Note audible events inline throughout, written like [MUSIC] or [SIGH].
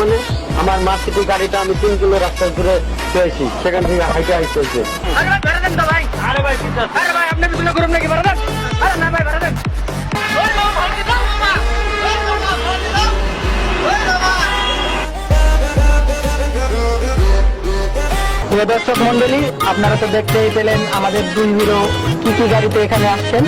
মানে আমার মার্কেটের গাড়িটা আমি তিন কিলো রাস্তা ঘুরে পেয়েছি সেখান থেকে হাইটে হাইট চলছে। আরে ভাই আরে ভাই আপনি বিছনা করুন নাকি ভাড়া দেন? আরে না ভাই ভাড়া দেন প্রিয় দর্শক মন্ডলী আপনারা তো দেখতেই পেলেন আমাদের দুই হিরো কি কি গাড়িতে এখানে আসছেন।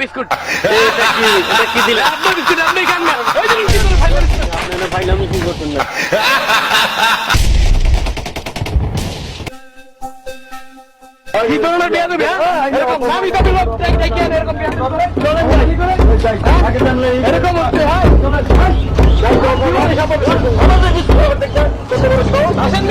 বিস্কুট [LAUGHS] কি দিলে বিস্কুট আপনি খান না ভাই আমি কি করছেন না ধরনের বিয়া দেবি এরকম নামি দামি লোক ডাই ডাই এরকম বিয়া এরকম হচ্ছে হ্যাঁ আসেন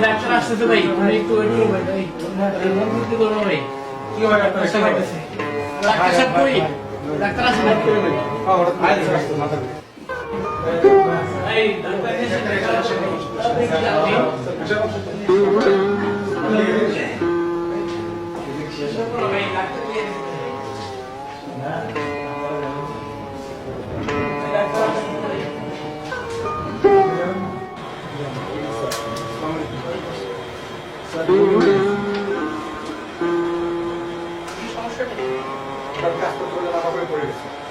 ডাক্তার আসতেছে ভাই তুমি একটু ওয়েট করো ভাই ভাই কি করব ভাই। কি হবে ডাক্তার আসতেছে ডাক্তার সাহেব কই? ডাক্তার আসে না এই ডাক্তার এসে ডাক্তার আসে ভাই ডাক্তার চিন্তা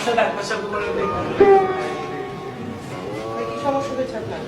সমস্যা না পেশাব করে কি সমস্যা হয়েছে আপনার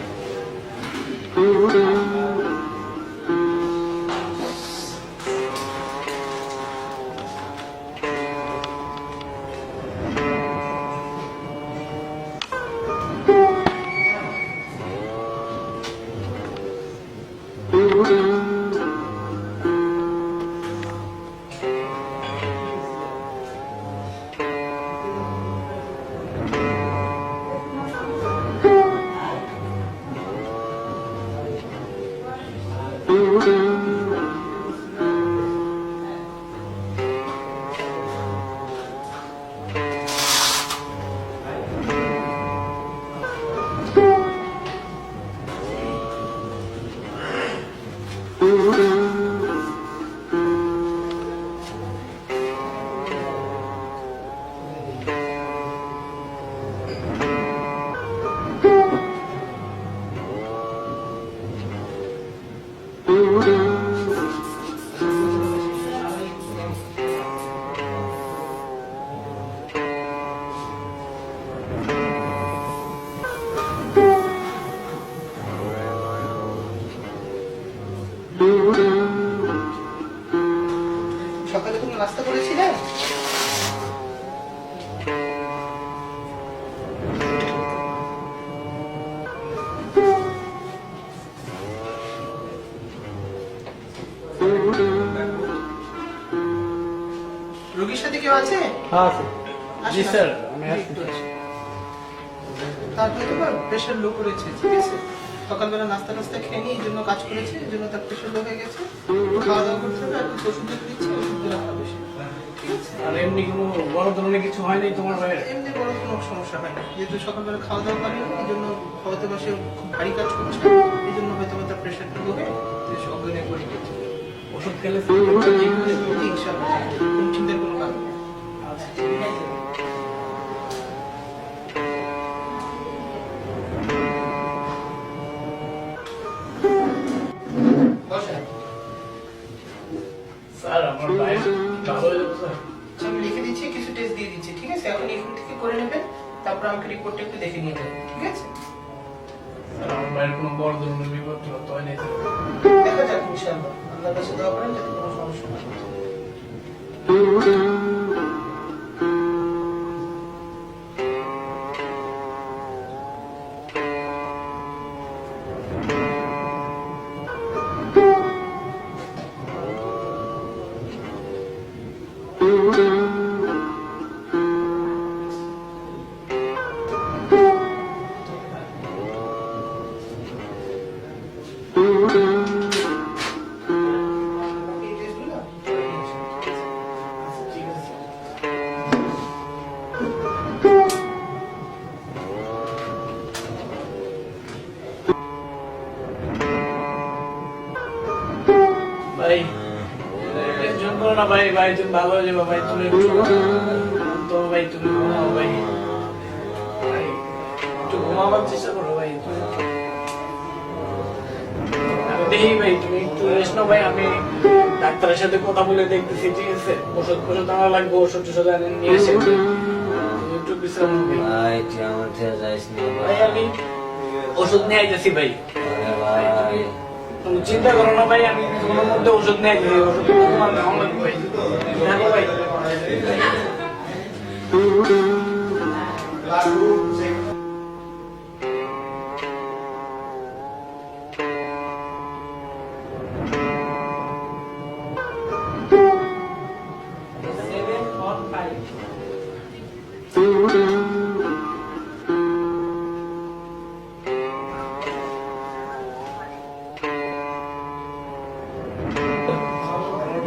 সকালে তুমি নাস্তা করেছিলেন সাথে কেউ আছে? হ্যাঁ আছে। জি, স্যার, আমি হ্যাঁ, একটু আসেন। তার হয়তো বা প্রেশার লো করেছে ঠিক আছে? সকালবেলা নাস্তা নাস্তা খেয়ে নিয়ে এই জন্য কাজ করেছে এই জন্য তার প্রেশার লো হয়ে গেছে। খাওয়া দাওয়া করতে হবে আর ওষুধ দিচ্ছি সে। ঠিক আছে? আর এমনি কোনো বড় ধরনের কিছু হয়নি তোমার ভাইয়ের? এমনি বড় কোনো সমস্যা হয় না যেহেতু সকালবেলা খাওয়া দাওয়া করেনি এই জন্য হয়তো বা সে খুব ভারী কাজ করছে এই জন্য হয়তো তার প্রেশারটা লো সে অজ্ঞানে পড়ে গেছে। ওষুধ খেলে চিন্তার কোনো কারণ আচ্ছা ঠিক আছে স্যার আমার ভাই ভালো স্যার আমি লিখে দিচ্ছি কিছু টেস্ট দিয়ে দিচ্ছি ঠিক আছে? এখন এখান থেকে করে নেবেন তারপর আমাকে রিপোর্টটা একটু দেখে নিয়ে যাবেন ঠিক আছে? আমার মায়ের কোনো বড় ধরনের বিপদ টিপদ হয় নাই দেখা যাক ইনশাআল্লাহ। আল্লাহর কাছে দোয়া করেন যাতে কোনো সমস্যা না ভাই। টেনশন করো না ভাই ভাই তুমি ভালো হয়ে যাবে ভাই তুমি তো ভাই তুমি ঘুমাও ভাই। ভাই একটু ঘুমাবার চেষ্টা করো ভাই দেখি ভাই তুমি একটু রেস্ট নাও ভাই আমি ডাক্তারের সাথে কথা বলে দেখতেছি ঠিক আছে? ওষুধ ফষুধ লাগবে ওষুধ টষুধ নিয়ে এসে। একটু বিশ্রাম নিবে ভাই। তুই আমার থেকে যাইস না ভাই আমি ওষুধ নিয়ে আইতেছি ভাই। ভাই চিন্তা করো না ভাই আমি কোনো মধ্যে ওষুধ নিয়ে আইতেছি ওষুধ ভাই। ভাই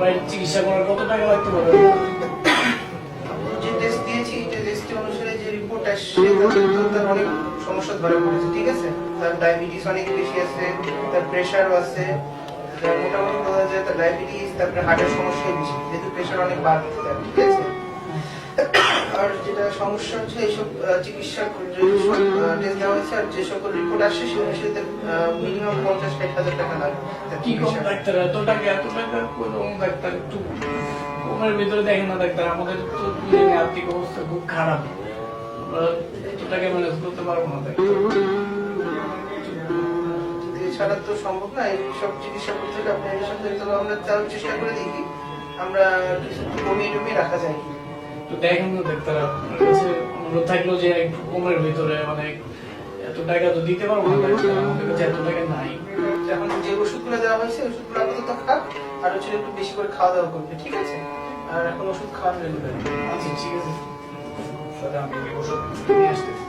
আমার চিকিৎসা করার কত টাকা লাগতে পারে? তার অনেক সমস্যা পড়েছে, ঠিক আছে? তার ডায়াবেটিস অনেক বেশি আছে, তার প্রেশারও আছে মোটামুটি বলা যায় তার ডায়াবেটিস তারপরে হার্টের সমস্যা বেশি, যেহেতু প্রেশার অনেক বাড়তে থাকে ঠিক আছে? আর যেটা সমস্যা হচ্ছে এইসব চিকিৎসা টেস্ট দেওয়া হয়েছে আর যে সকল রিপোর্ট আসছে সে অনুসারে মিনিমাম পঞ্চাশ ষাট হাজার টাকা তার কি কম ডাক্তার? এত টাকা এত টাকা কোন ডাক্তার? একটু কমের ভিতরে দেখেন না ডাক্তার আমাদের তো আর্থিক অবস্থা খুব খারাপ। এত টাকা ম্যানেজ করতে পারব না ডাক্তার। এছাড়া তো সম্ভব না এইসব চিকিৎসা করতে হলে আপনার আমরা তার চেষ্টা করে দেখি। আমরা কিছু কমিয়ে টমিয়ে রাখা যায়। তো দেখেন না ডাক্তার আপনার কাছে অনুরোধ থাকল যে একটু কমের ভিতরে মানে এত টাকা তো দিতে পারব না আমাদের কাছে এত টাকা নাই। এখন যে ওষুধগুলো দেওয়া হয়েছে ওষুধগুলো আপাতত খাক আর হচ্ছে একটু বেশি করে খাওয়া দাওয়া করবে ঠিক আছে? আর এখন ওষুধ খাওয়ানো রেগুলার আচ্ছা ঠিক আছে। স্যার আমি ওষুধ নিয়ে আসতেছি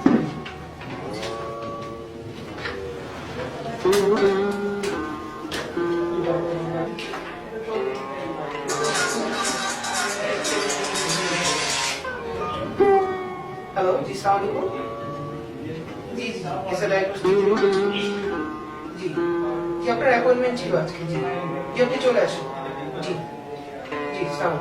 হ্যালো জি সালাম আলাইকুম জি জি জি জি আপনার অ্যাপয়েন্টমেন্ট ছিল আজকে, জি। জি আপনি চলে আসুন জি জি সালাম